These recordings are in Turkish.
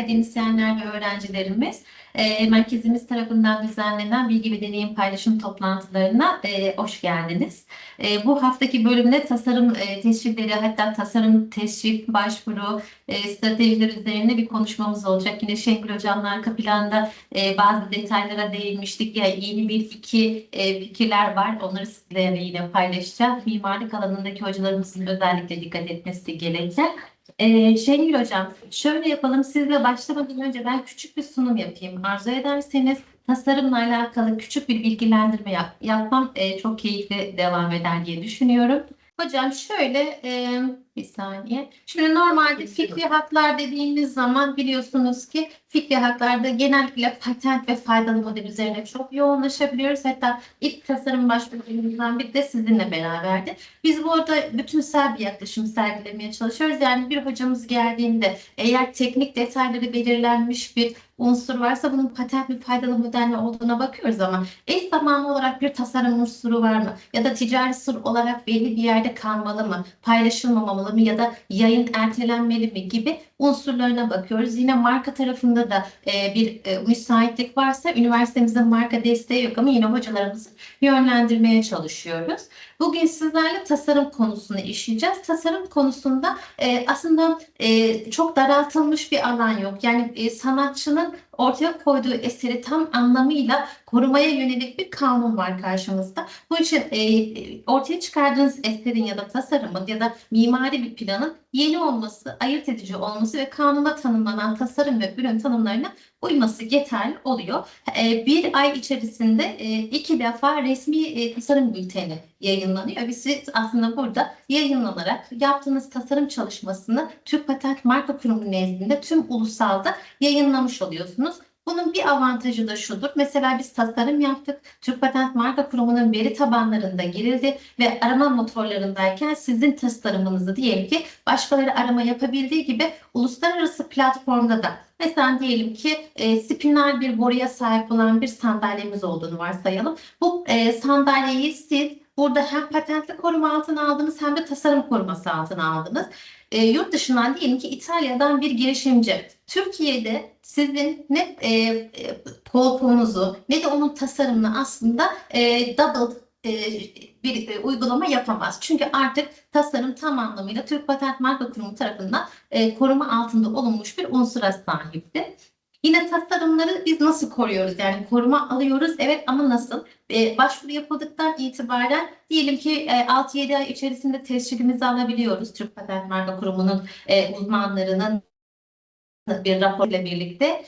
akademisyenler ve öğrencilerimiz e, merkezimiz tarafından düzenlenen bilgi ve deneyim paylaşım toplantılarına e, hoş geldiniz. E, bu haftaki bölümde tasarım e, teşvikleri hatta tasarım teşvik başvuru e, stratejileri üzerine bir konuşmamız olacak. Yine Şengül Hocam'la arka planda e, bazı detaylara değinmiştik. Ya yeni bir iki e, fikirler var. Onları sizlerle yine paylaşacağız. Mimarlık alanındaki hocalarımızın özellikle dikkat etmesi gereken. Ee, Şengül Hocam, şöyle yapalım. Sizle başlamadan önce ben küçük bir sunum yapayım. Arzu ederseniz tasarımla alakalı küçük bir bilgilendirme yap, yapmam e, çok keyifli devam eder diye düşünüyorum. Hocam şöyle e, bir saniye. Şimdi normalde fikri haklar dediğimiz zaman biliyorsunuz ki fikri haklarda genellikle patent ve faydalı model üzerine çok yoğunlaşabiliyoruz. Hatta ilk tasarım başvurularımızdan biri de sizinle beraberdi. Biz burada bütünsel bir yaklaşım sergilemeye çalışıyoruz. Yani bir hocamız geldiğinde eğer teknik detayları belirlenmiş bir unsur varsa bunun patent ve faydalı model mi olduğuna bakıyoruz ama eş zamanlı olarak bir tasarım unsuru var mı? Ya da ticari sır olarak belli bir yerde kalmalı mı? Paylaşılmamalı mı? Ya da yayın ertelenmeli mi? Gibi unsurlarına bakıyoruz. Yine marka tarafında da e, bir e, müsaitlik varsa üniversitemizin marka desteği yok ama yine hocalarımızı yönlendirmeye çalışıyoruz. Bugün sizlerle tasarım konusunu işleyeceğiz. Tasarım konusunda e, aslında e, çok daraltılmış bir alan yok. Yani e, sanatçının ortaya koyduğu eseri tam anlamıyla korumaya yönelik bir kanun var karşımızda. Bu için e, ortaya çıkardığınız eserin ya da tasarımın ya da mimari bir planın yeni olması, ayırt edici olması ve kanunda tanımlanan tasarım ve ürün tanımlarına uyması yeterli oluyor. E, bir ay içerisinde e, iki defa resmi e, tasarım bülteni yayınlanıyor. Ve siz aslında burada yayınlanarak yaptığınız tasarım çalışmasını Türk Patent Marka Kurumu nezdinde tüm ulusalda yayınlamış oluyorsunuz. Bunun bir avantajı da şudur. Mesela biz tasarım yaptık. Türk Patent Marka Kurumu'nun veri tabanlarında girildi ve arama motorlarındayken sizin tasarımınızı diyelim ki başkaları arama yapabildiği gibi uluslararası platformda da mesela diyelim ki e, spinal bir boruya sahip olan bir sandalyemiz olduğunu varsayalım. Bu e, sandalyeyi siz burada hem patentli koruma altına aldınız hem de tasarım koruması altına aldınız. E, yurt dışından diyelim ki İtalya'dan bir girişimci Türkiye'de sizin ne e, e, koltuğunuzu ne de onun tasarımını aslında e, double e, bir e, uygulama yapamaz. Çünkü artık tasarım tam anlamıyla Türk Patent Marka Kurumu tarafından e, koruma altında olunmuş bir unsura sahipti. Yine tasarımları biz nasıl koruyoruz? Yani koruma alıyoruz evet ama nasıl? E, başvuru yapıldıktan itibaren diyelim ki e, 6-7 ay içerisinde tescilimizi alabiliyoruz. Türk Patent Marka Kurumu'nun e, uzmanlarının bir raporla birlikte.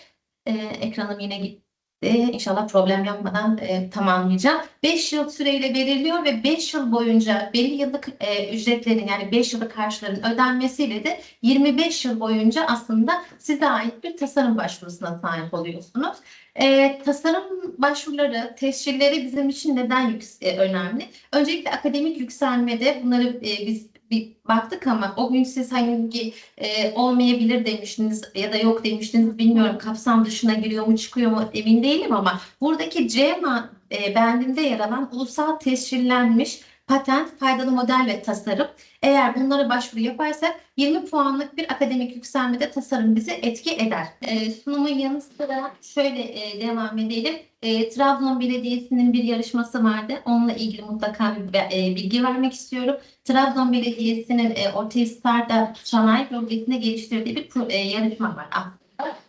E, ekranım yine gitti. İnşallah problem yapmadan e, tamamlayacağım. 5 yıl süreyle veriliyor ve 5 yıl boyunca belli yıllık e, ücretlerin yani 5 yıllık harçların ödenmesiyle de 25 yıl boyunca aslında size ait bir tasarım başvurusuna sahip oluyorsunuz. E, tasarım başvuruları, tescilleri bizim için neden yüks- e, önemli? Öncelikle akademik yükselmede bunları e, biz bir baktık ama o gün siz hangi e, olmayabilir demiştiniz ya da yok demiştiniz bilmiyorum kapsam dışına giriyor mu çıkıyor mu emin değilim ama buradaki C e, bendinde yer alan ulusal tescillenmiş patent, faydalı model ve tasarım. Eğer bunlara başvuru yaparsak 20 puanlık bir akademik yükselmede tasarım bizi etki eder. E, sunumun yanı sıra şöyle e, devam edelim. E, Trabzon Belediyesi'nin bir yarışması vardı. Onunla ilgili mutlaka bir e, bilgi vermek istiyorum. Trabzon Belediyesi'nin e, Ortahisar'da sanayi bölgesinde geliştirdiği bir e, yarışma var aslında.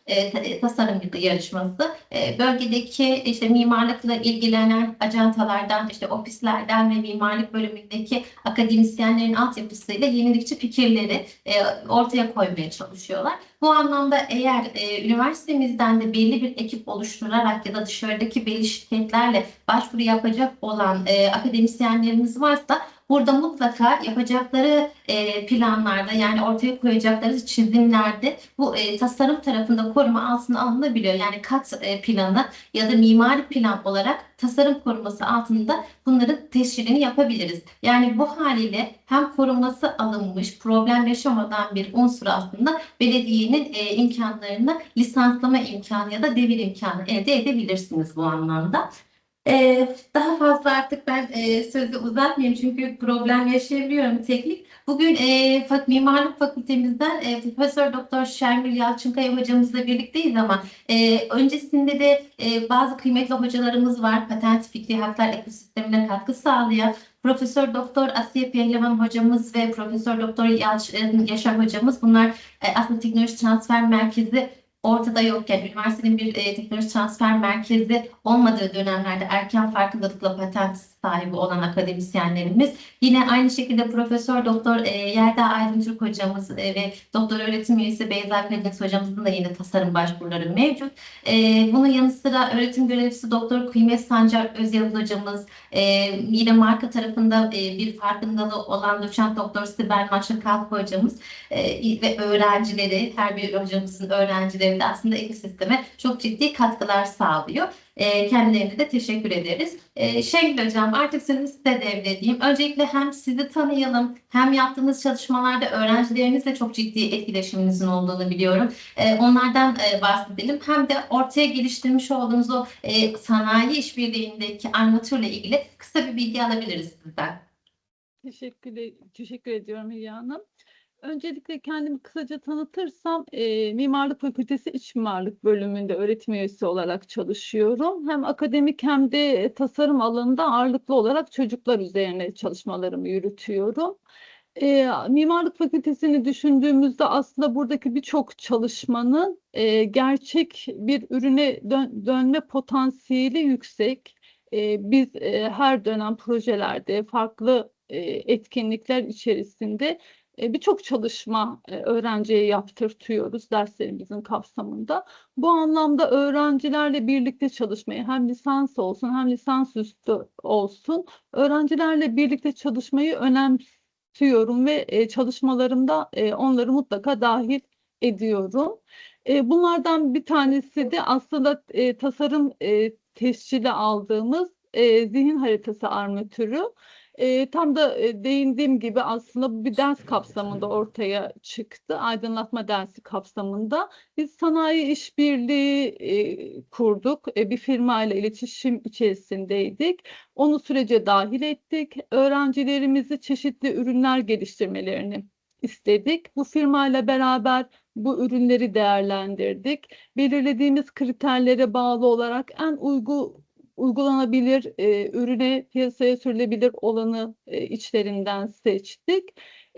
E, e, tasarım yarışması. E, bölgedeki işte mimarlıkla ilgilenen ajantalardan, işte ofislerden ve mimarlık bölümündeki akademisyenlerin altyapısıyla yenilikçi fikirleri e, ortaya koymaya çalışıyorlar. Bu anlamda eğer üniversitemizden de belli bir ekip oluşturarak ya da dışarıdaki belli şirketlerle başvuru yapacak olan akademisyenlerimiz varsa burada mutlaka yapacakları e, planlarda yani ortaya koyacakları çizimlerde bu e, tasarım tarafında koruma altına alınabiliyor. Yani kat e, planı ya da mimari plan olarak tasarım koruması altında bunların teşhirini yapabiliriz. Yani bu haliyle hem koruması alınmış, problem yaşamadan bir unsur aslında belediyenin e, imkanlarını lisanslama imkanı ya da devir imkanı elde edebilirsiniz bu anlamda. Ee, daha fazla artık ben e, sözü uzatmayayım çünkü problem yaşayabiliyorum teknik. Bugün e, Fak- Mimarlık Fakültemizden e, Profesör Doktor Şermil Yalçınkaya hocamızla birlikteyiz ama e, öncesinde de e, bazı kıymetli hocalarımız var. Patent fikri haklar ekosistemine katkı sağlayan Profesör Doktor Asiye Pehlivan hocamız ve Profesör Doktor e, Yaşar hocamız. Bunlar e, aslında teknoloji transfer merkezi ortada yokken, üniversitenin bir e, teknoloji transfer merkezi olmadığı dönemlerde erken farkındalıkla patent sahibi olan akademisyenlerimiz. Yine aynı şekilde Profesör Doktor e, Yelda Aydın hocamız e, ve Doktor öğretim üyesi Beyza Krediniz hocamızın da yine tasarım başvuruları mevcut. E, bunun yanı sıra öğretim görevlisi Doktor Kıymet Sancar Özyavuz hocamız, e, yine marka tarafında e, bir farkındalığı olan doçent doktor Sibel Maşır Kalk hocamız e, ve öğrencileri, her bir hocamızın öğrencileri de aslında ekosisteme çok ciddi katkılar sağlıyor. E, kendilerine de teşekkür ederiz. E, Şengül Hocam artık sözü size devredeyim. Öncelikle hem sizi tanıyalım hem yaptığınız çalışmalarda öğrencilerinizle çok ciddi etkileşiminizin olduğunu biliyorum. E, onlardan e, bahsedelim. Hem de ortaya geliştirmiş olduğunuz o e, sanayi işbirliğindeki armatürle ilgili kısa bir bilgi alabiliriz sizden. Teşekkür, e- teşekkür ediyorum Hülya Hanım. Öncelikle kendimi kısaca tanıtırsam, e, Mimarlık Fakültesi İç Mimarlık bölümünde öğretim üyesi olarak çalışıyorum. Hem akademik hem de tasarım alanında ağırlıklı olarak çocuklar üzerine çalışmalarımı yürütüyorum. E, Mimarlık Fakültesini düşündüğümüzde aslında buradaki birçok çalışmanın e, gerçek bir ürüne dön- dönme potansiyeli yüksek. E, biz e, her dönem projelerde farklı e, etkinlikler içerisinde e, birçok çalışma e, öğrenciye yaptırtıyoruz derslerimizin kapsamında. Bu anlamda öğrencilerle birlikte çalışmayı hem lisans olsun hem lisansüstü olsun öğrencilerle birlikte çalışmayı önemsiyorum ve e, çalışmalarımda e, onları mutlaka dahil ediyorum. E, bunlardan bir tanesi de aslında tasarım e, tescili aldığımız zihin haritası armatürü. E, tam da e, değindiğim gibi aslında bu bir ders kapsamında ortaya çıktı. Aydınlatma dersi kapsamında. Biz sanayi işbirliği e, kurduk. E, bir firma ile iletişim içerisindeydik. Onu sürece dahil ettik. Öğrencilerimizi çeşitli ürünler geliştirmelerini istedik. Bu firmayla beraber bu ürünleri değerlendirdik. Belirlediğimiz kriterlere bağlı olarak en uygun uygulanabilir e, ürüne piyasaya sürülebilir olanı e, içlerinden seçtik.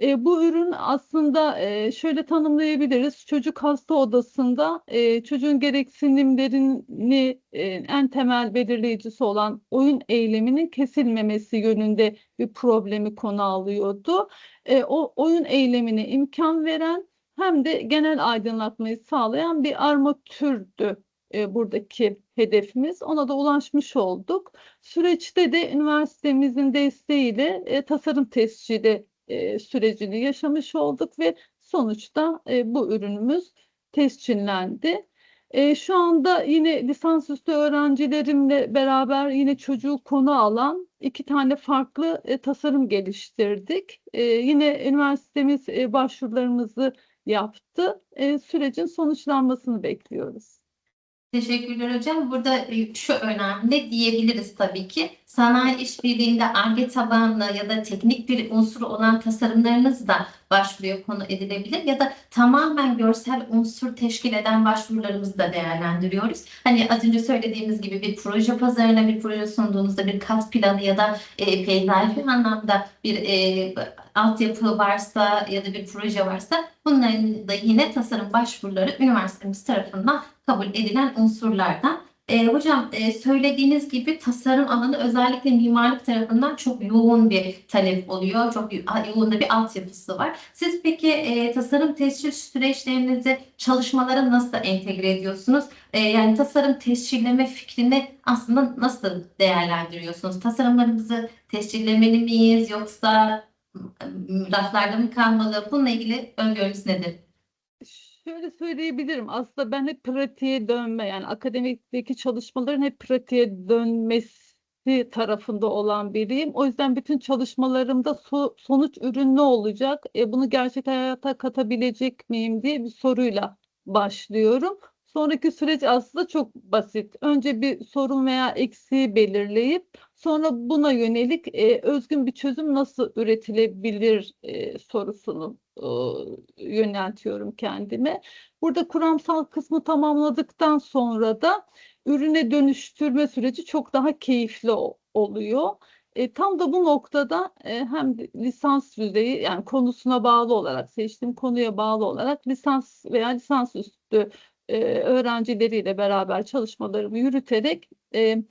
E, bu ürün aslında e, şöyle tanımlayabiliriz. Çocuk hasta odasında e, çocuğun gereksinimlerini e, en temel belirleyicisi olan oyun eyleminin kesilmemesi yönünde bir problemi konu alıyordu. E, o oyun eylemine imkan veren hem de genel aydınlatmayı sağlayan bir armatürdü e, buradaki hedefimiz. Ona da ulaşmış olduk. Süreçte de üniversitemizin desteğiyle e, tasarım tescili e, sürecini yaşamış olduk ve sonuçta e, bu ürünümüz tescillendi. E, şu anda yine lisansüstü öğrencilerimle beraber yine çocuğu konu alan iki tane farklı e, tasarım geliştirdik. E, yine üniversitemiz e, başvurularımızı yaptı. E, sürecin sonuçlanmasını bekliyoruz. Teşekkürler hocam. Burada e, şu önemli diyebiliriz tabii ki. Sanayi işbirliğinde Ar-Ge tabanlı ya da teknik bir unsur olan tasarımlarınız da başvuruya konu edilebilir ya da tamamen görsel unsur teşkil eden başvurularımızı da değerlendiriyoruz. Hani az önce söylediğimiz gibi bir proje pazarına bir proje sunduğunuzda bir kat planı ya da e, peyzajı anlamda bir e, altyapı varsa ya da bir proje varsa bunların da yine tasarım başvuruları üniversitemiz tarafından kabul edilen unsurlardan. E, hocam e, söylediğiniz gibi tasarım alanı özellikle mimarlık tarafından çok yoğun bir talep oluyor. Çok yo- yoğun da bir altyapısı var. Siz peki e, tasarım tescil süreçlerinizi çalışmalara nasıl entegre ediyorsunuz? E, yani tasarım tescilleme fikrini aslında nasıl değerlendiriyorsunuz? Tasarımlarımızı tescillemeli miyiz yoksa raflarda mı kalmalı? Bununla ilgili öngörünüz nedir? Şöyle söyleyebilirim. Aslında ben hep pratiğe dönme yani akademikteki çalışmaların hep pratiğe dönmesi tarafında olan biriyim. O yüzden bütün çalışmalarımda so- sonuç ürün ne olacak? E, bunu gerçek hayata katabilecek miyim diye bir soruyla başlıyorum. Sonraki süreç aslında çok basit. Önce bir sorun veya eksiği belirleyip sonra buna yönelik e, özgün bir çözüm nasıl üretilebilir e, sorusunu e, yöneltiyorum kendime. Burada kuramsal kısmı tamamladıktan sonra da ürüne dönüştürme süreci çok daha keyifli oluyor. E, tam da bu noktada e, hem lisans düzeyi yani konusuna bağlı olarak seçtiğim konuya bağlı olarak lisans veya lisans üstü e, öğrencileriyle beraber çalışmalarımı yürüterek e,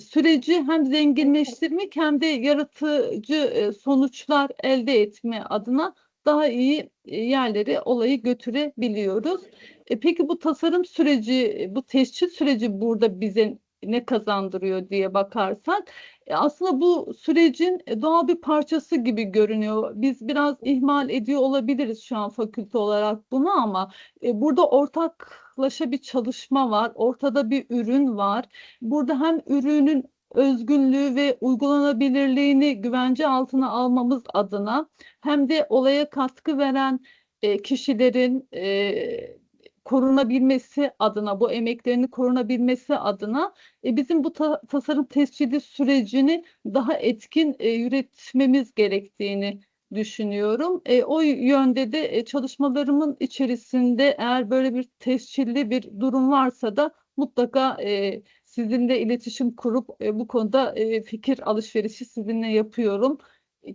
süreci hem zenginleştirmek hem de yaratıcı e, sonuçlar elde etme adına daha iyi e, yerlere olayı götürebiliyoruz. E, peki bu tasarım süreci, bu teşhis süreci burada bize ne kazandırıyor diye bakarsak e, aslında bu sürecin e, doğal bir parçası gibi görünüyor. Biz biraz ihmal ediyor olabiliriz şu an fakülte olarak bunu ama burada ortaklaşa bir çalışma var. Ortada bir ürün var. Burada hem ürünün özgünlüğü ve uygulanabilirliğini güvence altına almamız adına hem de olaya katkı veren e, kişilerin e, korunabilmesi adına, bu emeklerini korunabilmesi adına e, bizim bu ta- tasarım tescili sürecini daha etkin e, yürütmemiz gerektiğini düşünüyorum. E, o yönde de e, çalışmalarımın içerisinde eğer böyle bir tescilli bir durum varsa da mutlaka e, sizinle iletişim kurup e, bu konuda e, fikir alışverişi sizinle yapıyorum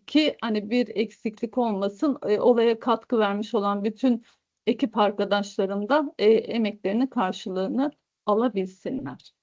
ki hani bir eksiklik olmasın, e, olaya katkı vermiş olan bütün ekip arkadaşlarım da e, emeklerinin karşılığını alabilsinler.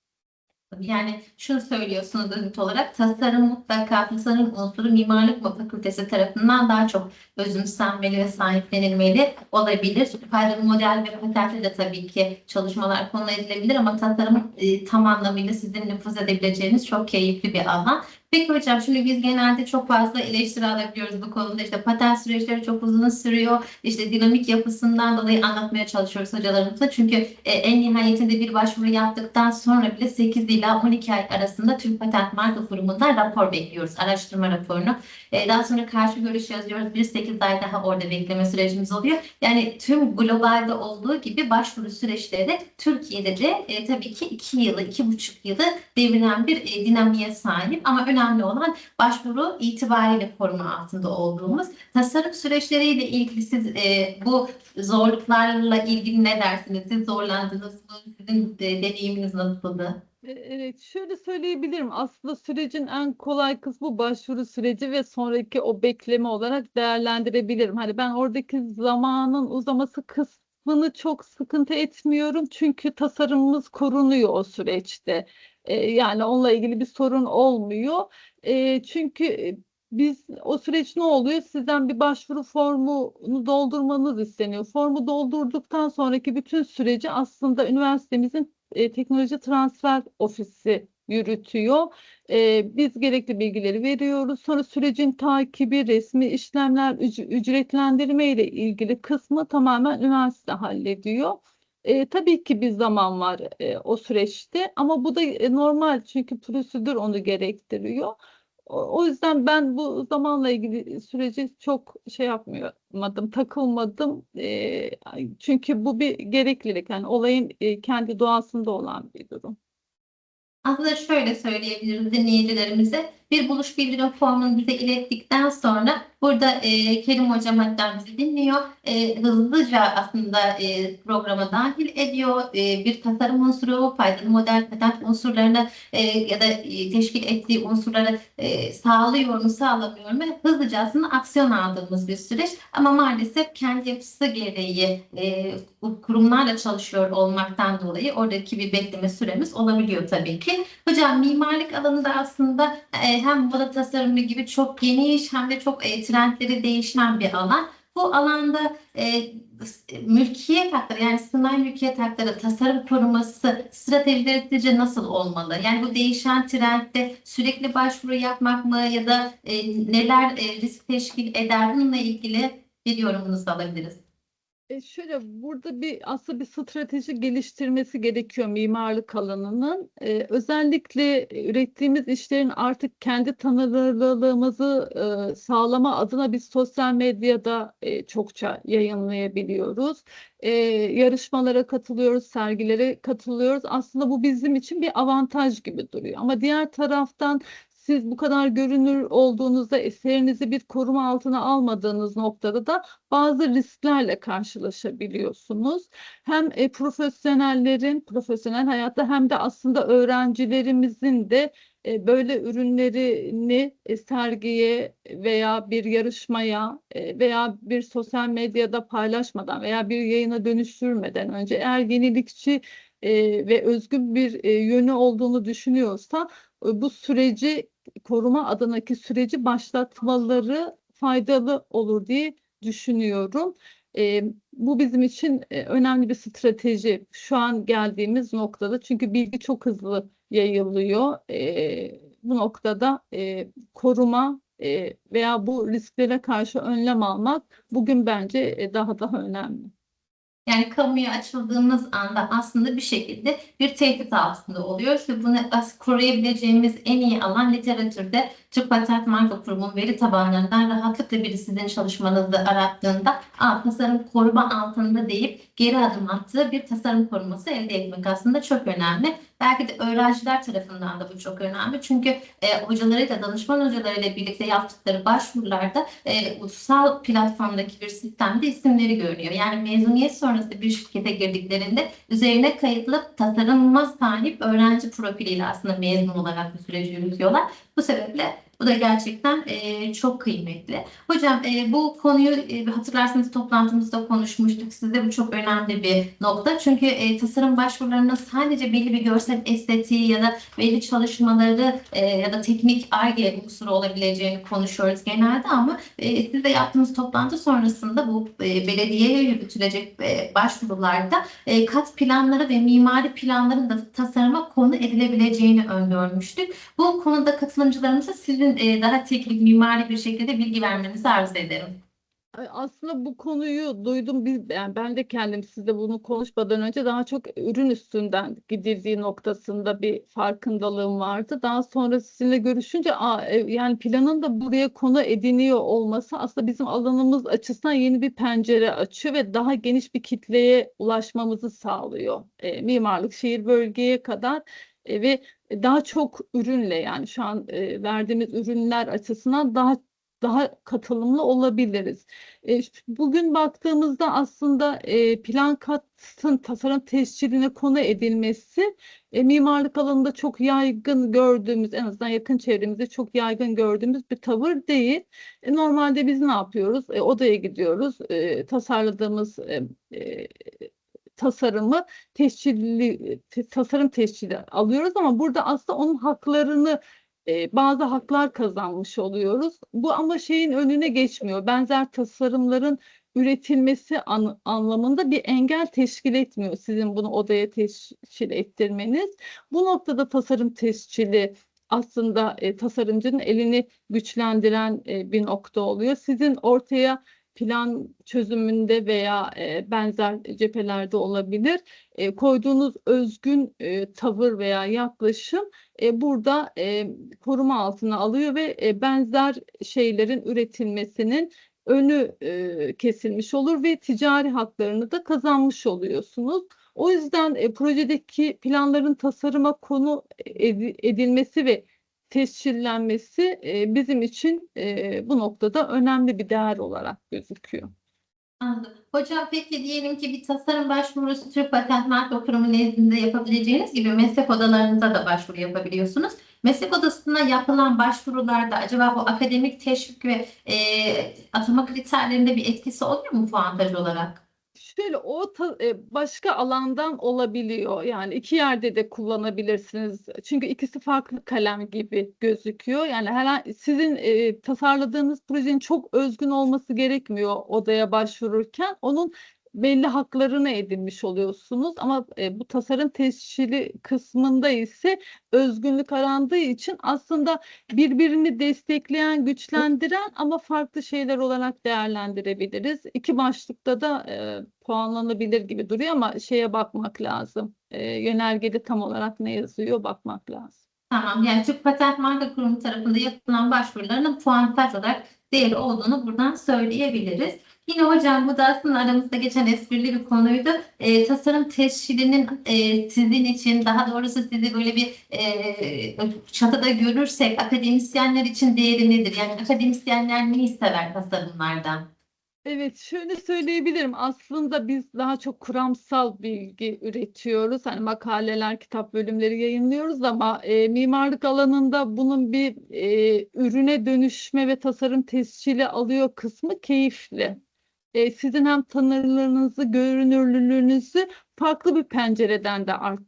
Yani şunu söylüyorsunuz özet olarak tasarım mutlaka tasarım unsuru mimarlık fakültesi tarafından daha çok özümsenmeli ve sahiplenilmeli olabilir. Faydalı model ve patentli de tabii ki çalışmalar konu edilebilir ama tasarım e, tam anlamıyla sizin nüfuz edebileceğiniz çok keyifli bir alan. Peki hocam şimdi biz genelde çok fazla eleştiri alabiliyoruz bu konuda. İşte patent süreçleri çok uzun sürüyor. İşte dinamik yapısından dolayı anlatmaya çalışıyoruz hocalarımıza. Çünkü e, en nihayetinde bir başvuru yaptıktan sonra bile 8 ila 12 ay arasında Türk Patent Marka Kurumu'ndan rapor bekliyoruz. Araştırma raporunu. E, daha sonra karşı görüş yazıyoruz. Bir 8 ay daha orada bekleme sürecimiz oluyor. Yani tüm globalde olduğu gibi başvuru süreçleri de Türkiye'de de e, tabii ki 2 yılı, 2,5 yılı deviren bir e, dinamiğe sahip. Ama önemli olan başvuru itibariyle koruma altında olduğumuz tasarım süreçleriyle ilgili siz e, bu zorluklarla ilgili ne dersiniz? Siz zorlandınız mı? Sizin e, deneyiminiz nasıldı? E, Evet, şöyle söyleyebilirim. Aslında sürecin en kolay kısmı başvuru süreci ve sonraki o bekleme olarak değerlendirebilirim. Hani ben oradaki zamanın uzaması kısmını çok sıkıntı etmiyorum. Çünkü tasarımımız korunuyor o süreçte. E, yani onunla ilgili bir sorun olmuyor. E, çünkü e, biz o süreç ne oluyor? Sizden bir başvuru formunu doldurmanız isteniyor. Formu doldurduktan sonraki bütün süreci aslında üniversitemizin e, teknoloji transfer ofisi yürütüyor. E, biz gerekli bilgileri veriyoruz. Sonra sürecin takibi, resmi işlemler, üc- ücretlendirme ile ilgili kısmı tamamen üniversite hallediyor. E, tabii ki bir zaman var e, o süreçte ama bu da e, normal çünkü prosedür onu gerektiriyor. O, o yüzden ben bu zamanla ilgili süreci çok şey yapmadım, takılmadım. E, çünkü bu bir gereklilik. Yani olayın e, kendi doğasında olan bir durum. Aslında şöyle söyleyebiliriz dinleyicilerimize. Bir buluş bildirim formunu bize ilettikten sonra burada e, Kerim Hocam hatta bizi dinliyor. E, hızlıca aslında e, programa dahil ediyor. E, bir tasarım unsuru, faydalı model patent unsurlarını e, ya da e, teşkil ettiği unsurları e, sağlıyor mu sağlamıyor mu hızlıca aslında aksiyon aldığımız bir süreç. Ama maalesef kendi yapısı gereği e, kurumlarla çalışıyor olmaktan dolayı oradaki bir bekleme süremiz olabiliyor tabii ki. Hocam mimarlık alanında aslında e, hem moda tasarımı gibi çok geniş hem de çok e, trendleri değişen bir alan. Bu alanda e, mülkiyet hakları yani sınai mülkiyet hakları tasarım koruması stratejileri nasıl olmalı? Yani bu değişen trendde sürekli başvuru yapmak mı ya da e, neler e, risk teşkil eder bununla ilgili bir yorumunuzu alabiliriz. E şöyle burada bir aslında bir strateji geliştirmesi gerekiyor mimarlık alanının. E, özellikle ürettiğimiz işlerin artık kendi tanınırlığımızı e, sağlama adına biz sosyal medyada e, çokça yayınlayabiliyoruz. E, yarışmalara katılıyoruz, sergilere katılıyoruz. Aslında bu bizim için bir avantaj gibi duruyor. Ama diğer taraftan siz bu kadar görünür olduğunuzda eserinizi bir koruma altına almadığınız noktada da bazı risklerle karşılaşabiliyorsunuz. Hem e, profesyonellerin, profesyonel hayatta hem de aslında öğrencilerimizin de e, böyle ürünlerini e, sergiye veya bir yarışmaya e, veya bir sosyal medyada paylaşmadan veya bir yayına dönüştürmeden önce eğer yenilikçi e, ve özgün bir e, yönü olduğunu düşünüyorsa e, bu süreci koruma adınaki süreci başlatmaları faydalı olur diye düşünüyorum. E, bu bizim için e, önemli bir strateji şu an geldiğimiz noktada çünkü bilgi çok hızlı yayılıyor. E, bu noktada e, koruma e, veya bu risklere karşı önlem almak bugün bence e, daha daha önemli. Yani kamuya açıldığımız anda aslında bir şekilde bir tehdit altında oluyoruz ve bunu koruyabileceğimiz en iyi alan literatürde Türk Patent Marka Kurumu'nun veri tabanlarından rahatlıkla biri sizin çalışmanızı arattığında Aa, tasarım koruma altında deyip geri adım attığı bir tasarım koruması elde etmek aslında çok önemli. Belki de öğrenciler tarafından da bu çok önemli. Çünkü e, hocalarıyla, danışman hocalarıyla birlikte yaptıkları başvurularda e, ulusal platformdaki bir sistemde isimleri görünüyor. Yani mezuniyet sonrası bir şirkete girdiklerinde üzerine kayıtlı tasarıma sahip öğrenci profiliyle aslında mezun olarak bu süreci yürütüyorlar. Bu sebeple bu da gerçekten e, çok kıymetli. Hocam e, bu konuyu e, hatırlarsanız toplantımızda konuşmuştuk. Sizde bu çok önemli bir nokta. Çünkü e, tasarım başvurularının sadece belli bir görsel estetiği ya da belli çalışmaları e, ya da teknik arge unsuru olabileceğini konuşuyoruz genelde ama e, sizde yaptığımız toplantı sonrasında bu e, belediyeye yürütülecek e, başvurularda e, kat planları ve mimari planların da tasarıma konu edilebileceğini öngörmüştük. Bu konuda katılımcılarımıza sizin e, daha teknik mimari bir şekilde bilgi vermenizi arzu ederim. Aslında bu konuyu duydum. Biz, yani ben de kendim sizle bunu konuşmadan önce daha çok ürün üstünden gidildiği noktasında bir farkındalığım vardı. Daha sonra sizinle görüşünce Aa, e, yani planın da buraya konu ediniyor olması aslında bizim alanımız açısından yeni bir pencere açıyor ve daha geniş bir kitleye ulaşmamızı sağlıyor. E, mimarlık şehir bölgeye kadar e, ve daha çok ürünle yani şu an e, verdiğimiz ürünler açısından daha daha katılımlı olabiliriz. E, bugün baktığımızda aslında e, plan katın tasarım tescilline konu edilmesi e, mimarlık alanında çok yaygın gördüğümüz en azından yakın çevremizde çok yaygın gördüğümüz bir tavır değil. E, normalde biz ne yapıyoruz? E, odaya gidiyoruz. E, tasarladığımız e, e, tasarımı tescilli te- tasarım tescili alıyoruz ama burada aslında onun haklarını e, bazı haklar kazanmış oluyoruz. Bu ama şeyin önüne geçmiyor. Benzer tasarımların üretilmesi an- anlamında bir engel teşkil etmiyor sizin bunu odaya tescil ettirmeniz. Bu noktada tasarım tescili aslında e, tasarımcının elini güçlendiren e, bir nokta oluyor. Sizin ortaya plan çözümünde veya e, benzer cephelerde olabilir. E, koyduğunuz özgün e, tavır veya yaklaşım e, burada e, koruma altına alıyor ve e, benzer şeylerin üretilmesinin önü e, kesilmiş olur ve ticari haklarını da kazanmış oluyorsunuz. O yüzden e, projedeki planların tasarıma konu edi- edilmesi ve tescillenmesi e, bizim için e, bu noktada önemli bir değer olarak gözüküyor. Anladım. Hocam peki diyelim ki bir tasarım başvurusu Türk Patent Marka Kurumu nezdinde yapabileceğiniz gibi meslek odalarınıza da başvuru yapabiliyorsunuz. Meslek odasına yapılan başvurularda acaba bu akademik teşvik ve e, atama kriterlerinde bir etkisi oluyor mu puantaj olarak? Şöyle o ta- e, başka alandan olabiliyor. Yani iki yerde de kullanabilirsiniz. Çünkü ikisi farklı kalem gibi gözüküyor. Yani her sizin e, tasarladığınız projenin çok özgün olması gerekmiyor odaya başvururken. Onun belli haklarını edinmiş oluyorsunuz ama e, bu tasarım tescili kısmında ise özgünlük arandığı için aslında birbirini destekleyen, güçlendiren ama farklı şeyler olarak değerlendirebiliriz. İki başlıkta da e, puanlanabilir gibi duruyor ama şeye bakmak lazım. E, yönergede tam olarak ne yazıyor bakmak lazım. Tamam. Yani Türk Patent Marka Kurumu tarafında yapılan başvurularının puantaj olarak değeri olduğunu buradan söyleyebiliriz. Yine hocam bu da aslında aramızda geçen esprili bir konuydu. Ee, tasarım tescilinin e, sizin için daha doğrusu sizi böyle bir e, çatıda görürsek akademisyenler için değeri nedir? Yani akademisyenler neyi sever tasarımlardan? Evet, şöyle söyleyebilirim. Aslında biz daha çok kuramsal bilgi üretiyoruz. Hani makaleler, kitap bölümleri yayınlıyoruz ama e, mimarlık alanında bunun bir e, ürüne dönüşme ve tasarım tescili alıyor kısmı keyifli. E, sizin hem tanınırlığınızı, görünürlüğünüzü farklı bir pencereden de art,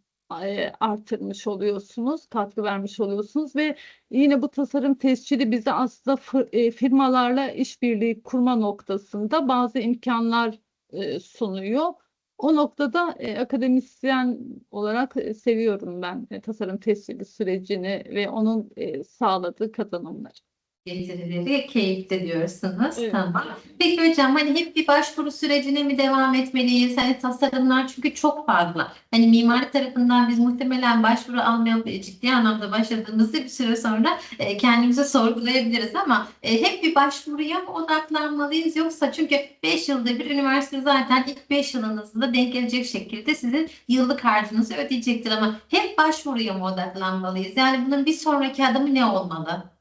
e, artırmış oluyorsunuz, katkı vermiş oluyorsunuz ve Yine bu tasarım tescili bize aslında e, firmalarla işbirliği kurma noktasında bazı imkanlar e, sunuyor. O noktada e, akademisyen olarak e, seviyorum ben e, tasarım tescili sürecini ve onun e, sağladığı kazanımları. Getirileri keyifli diyorsunuz. Evet. Tamam. Peki hocam hani hep bir başvuru sürecine mi devam etmeliyiz? Hani tasarımlar çünkü çok fazla. Hani mimari tarafından biz muhtemelen başvuru almaya ciddi anlamda başladığımızda bir süre sonra e, kendimize sorgulayabiliriz ama e, hep bir başvuruya mı odaklanmalıyız yoksa çünkü 5 yılda bir üniversite zaten ilk 5 yılınızda denk gelecek şekilde sizin yıllık harcınızı ödeyecektir ama hep başvuruya mı odaklanmalıyız? Yani bunun bir sonraki adımı ne olmalı?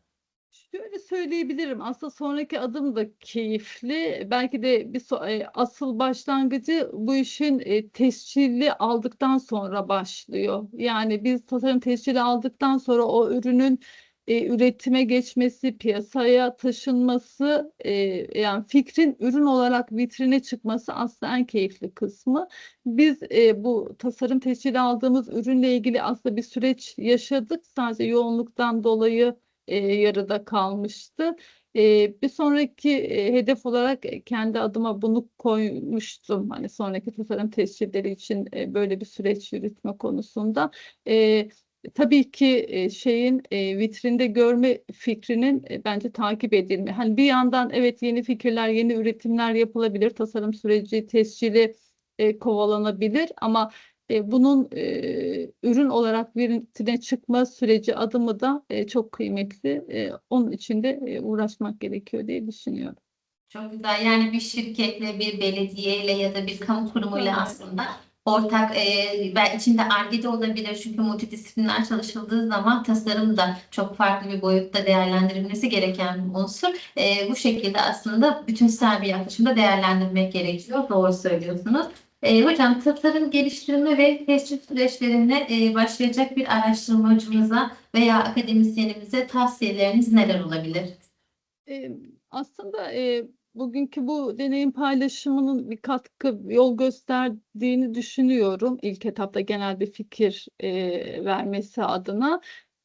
Şöyle söyleyebilirim. Aslında sonraki adım da keyifli. Belki de bir so- e, asıl başlangıcı bu işin e, tescilli aldıktan sonra başlıyor. Yani biz tasarım tescili aldıktan sonra o ürünün e, üretime geçmesi, piyasaya taşınması, e, yani fikrin ürün olarak vitrine çıkması aslında en keyifli kısmı. Biz e, bu tasarım tescili aldığımız ürünle ilgili aslında bir süreç yaşadık. Sadece yoğunluktan dolayı e, yarıda kalmıştı. E, bir sonraki e, hedef olarak e, kendi adıma bunu koymuştum. Hani sonraki tasarım tescilleri için e, böyle bir süreç yürütme konusunda. E, tabii ki e, şeyin e, vitrinde görme fikrinin bence takip edilme. Hani bir yandan evet yeni fikirler, yeni üretimler yapılabilir. Tasarım süreci, tescili kovalanabilir ama e, bunun e, ürün olarak vitrine çıkma süreci adımı da e, çok kıymetli. E, onun için de e, uğraşmak gerekiyor diye düşünüyorum. Çok güzel. Yani bir şirketle, bir belediyeyle ya da bir kamu kurumuyla Evet. aslında ortak e, ve içinde Ar-Ge de olabilir. Çünkü multidisipliner çalışıldığı zaman tasarım da çok farklı bir boyutta değerlendirilmesi gereken bir unsur. E, bu şekilde aslında bütünsel bir yaklaşımda değerlendirmek gerekiyor. Doğru söylüyorsunuz. E, hocam tasarım geliştirme ve tescil süreçlerine e, başlayacak bir araştırmacımıza veya akademisyenimize tavsiyeleriniz neler olabilir? E, aslında e, bugünkü bu deneyim paylaşımının bir katkı, yol gösterdiğini düşünüyorum. İlk etapta genel bir fikir e, vermesi adına.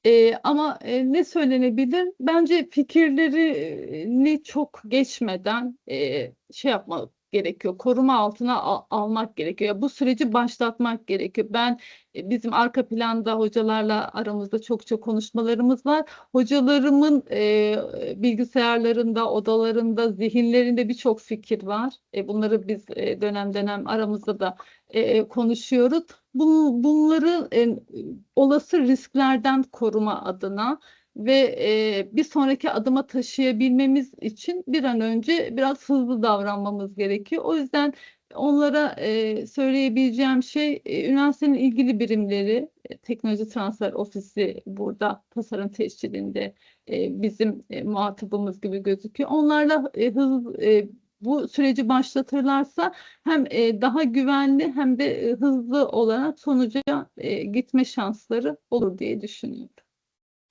E, ama e, ne söylenebilir? Bence fikirlerini çok geçmeden e, şey yapmak gerekiyor. Koruma altına al- almak gerekiyor. Ya Bu süreci başlatmak gerekiyor. Ben e, bizim arka planda hocalarla aramızda çok çok konuşmalarımız var. Hocalarımın e, bilgisayarlarında, odalarında, zihinlerinde birçok fikir var. E, bunları biz e, dönem dönem aramızda da e, konuşuyoruz. Bun, bunları e, olası risklerden koruma adına ve e, bir sonraki adıma taşıyabilmemiz için bir an önce biraz hızlı davranmamız gerekiyor. O yüzden onlara e, söyleyebileceğim şey e, üniversitenin ilgili birimleri, e, Teknoloji Transfer Ofisi burada tasarım tescilinde e, bizim e, muhatabımız gibi gözüküyor. Onlarla e, hız, e, bu süreci başlatırlarsa hem e, daha güvenli hem de e, hızlı olarak sonuca e, gitme şansları olur diye düşünüyorum.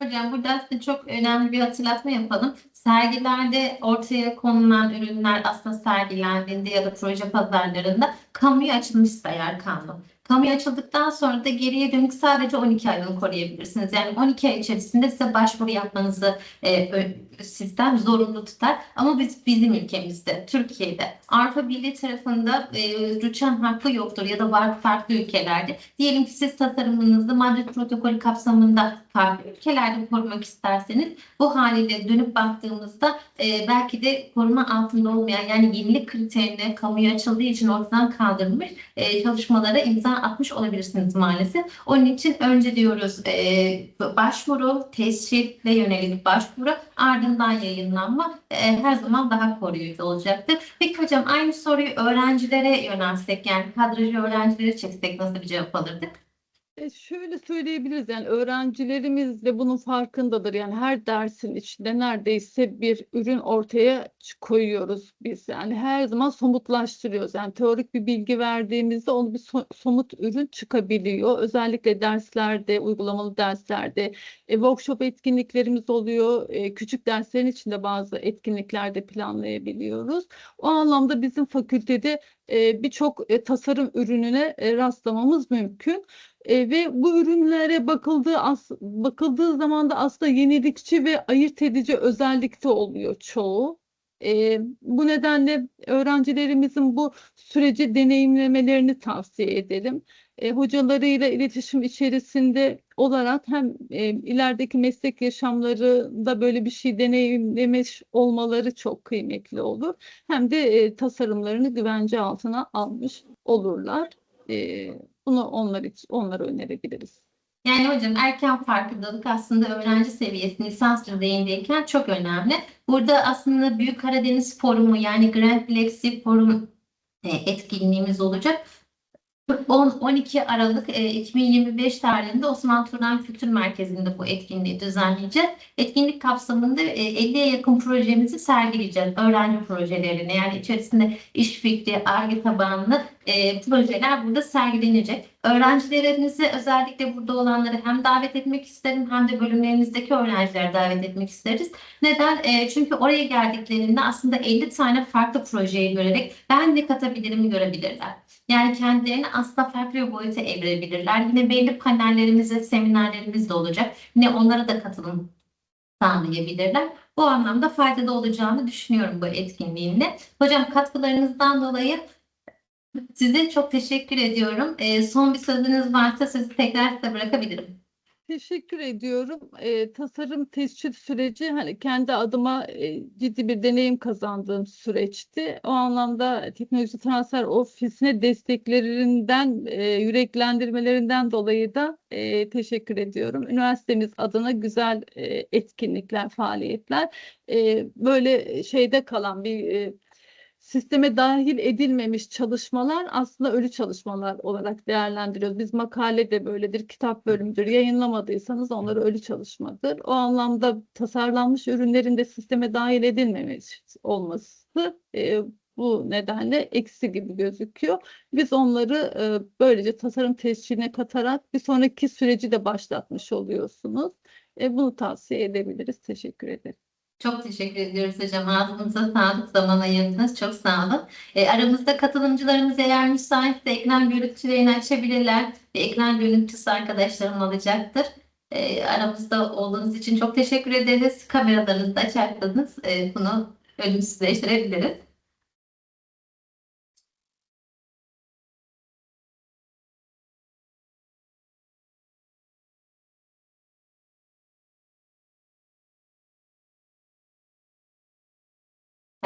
Hocam burada aslında çok önemli bir hatırlatma yapalım. Sergilerde ortaya konulan ürünler aslında sergilendiğinde ya da proje pazarlarında kamuya açılmışsa eğer kanun. Kamuya açıldıktan sonra da geriye dönük sadece 12 aylığını koruyabilirsiniz. Yani 12 ay içerisinde size başvuru yapmanızı e, sistem zorunlu tutar. Ama biz bizim ülkemizde, Türkiye'de Avrupa Birliği tarafında e, rüçhan hakkı yoktur ya da var farklı ülkelerde. Diyelim ki siz tasarımınızı Madrid protokolü kapsamında farklı ülkelerde korumak isterseniz bu haliyle dönüp baktığımızda e, belki de koruma altında olmayan yani yenilik kriterini kamuya açıldığı için ortadan kaldırılmış e, çalışmalara imza atmış olabilirsiniz maalesef. Onun için önce diyoruz e, başvuru, tescille yönelik başvuru ardından yayınlanma e, her zaman daha koruyucu olacaktır. Peki hocam aynı soruyu öğrencilere yönelsek yani kadrajı öğrencilere çeksek nasıl bir cevap alırdık? E, şöyle söyleyebiliriz yani öğrencilerimiz de bunun farkındadır. Yani her dersin içinde neredeyse bir ürün ortaya koyuyoruz biz. Yani her zaman somutlaştırıyoruz. Yani teorik bir bilgi verdiğimizde onu bir so- somut ürün çıkabiliyor. Özellikle derslerde, uygulamalı derslerde e, workshop etkinliklerimiz oluyor. E, küçük derslerin içinde bazı etkinlikler de planlayabiliyoruz. O anlamda bizim fakültede e, birçok e, tasarım ürününe e, rastlamamız mümkün. E, ve bu ürünlere bakıldığı as bakıldığı zaman da aslında yenilikçi ve ayırt edici özellikte oluyor çoğu. E, bu nedenle öğrencilerimizin bu süreci deneyimlemelerini tavsiye ederim. E, hocalarıyla iletişim içerisinde olarak hem e, ilerideki meslek yaşamlarında böyle bir şey deneyimlemiş olmaları çok kıymetli olur. Hem de e, tasarımlarını güvence altına almış olurlar. E, bunu onlar için onlara önerebiliriz. Yani hocam erken farkındalık aslında öğrenci seviyesi lisans düzeyindeyken çok önemli. Burada aslında Büyük Karadeniz Forumu yani Grand Lexi Forum e, etkinliğimiz olacak. 10-12 Aralık e, 2025 tarihinde Osman Turan Kültür Merkezi'nde bu etkinliği düzenleyeceğiz. Etkinlik kapsamında e, 50'ye yakın projemizi sergileyeceğiz. Öğrenci projelerini yani içerisinde iş fikri, ARGE tabanlı e, projeler burada sergilenecek. Öğrencilerimizi özellikle burada olanları hem davet etmek isterim hem de bölümlerimizdeki öğrencileri davet etmek isteriz. Neden? E, çünkü oraya geldiklerinde aslında 50 tane farklı projeyi görerek ben ne katabilirimi görebilirler. Yani kendilerini aslında farklı bir boyuta evirebilirler. Yine belli panellerimiz ve seminerlerimiz de olacak. Yine onlara da katılım sağlayabilirler. Bu anlamda faydalı olacağını düşünüyorum bu etkinliğimle. Hocam katkılarınızdan dolayı size çok teşekkür ediyorum. Ee, son bir sözünüz varsa sözü tekrar size bırakabilirim. Teşekkür ediyorum. Eee, tasarım tescil süreci hani kendi adıma eee, ciddi bir deneyim kazandığım süreçti. O anlamda Teknoloji Transfer Ofisi'ne desteklerinden, eee, yüreklendirmelerinden dolayı da eee, teşekkür ediyorum. Üniversitemiz adına güzel eee, etkinlikler, faaliyetler. Eee, böyle şeyde kalan bir eee, sisteme dahil edilmemiş çalışmalar aslında ölü çalışmalar olarak değerlendiriyoruz. Biz makale de böyledir, kitap bölümüdür. Yayınlamadıysanız onlar ölü çalışmadır. O anlamda tasarlanmış ürünlerin de sisteme dahil edilmemiş olması e, bu nedenle eksi gibi gözüküyor. Biz onları e, böylece tasarım tescilline katarak bir sonraki süreci de başlatmış oluyorsunuz. E, bunu tavsiye edebiliriz. Teşekkür ederim. Çok teşekkür ediyoruz hocam. Ağzınıza sağlık, zaman ayırdınız. Çok sağ olun. E, aramızda katılımcılarımız eğer müsaitse ekran görüntülerini açabilirler. Bir ekran görüntüsü arkadaşlarım olacaktır. E, aramızda olduğunuz için çok teşekkür ederiz. Kameralarınızı da açarsanız e, bunu ölümsüzleştirebiliriz.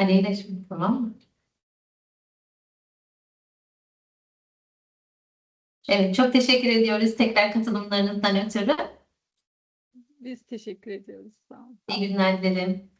Aleyna şimdi tamam mı? Evet, çok teşekkür ediyoruz tekrar katılımlarınızdan ötürü. Biz teşekkür ediyoruz. Sağ olun. İyi günler dilerim.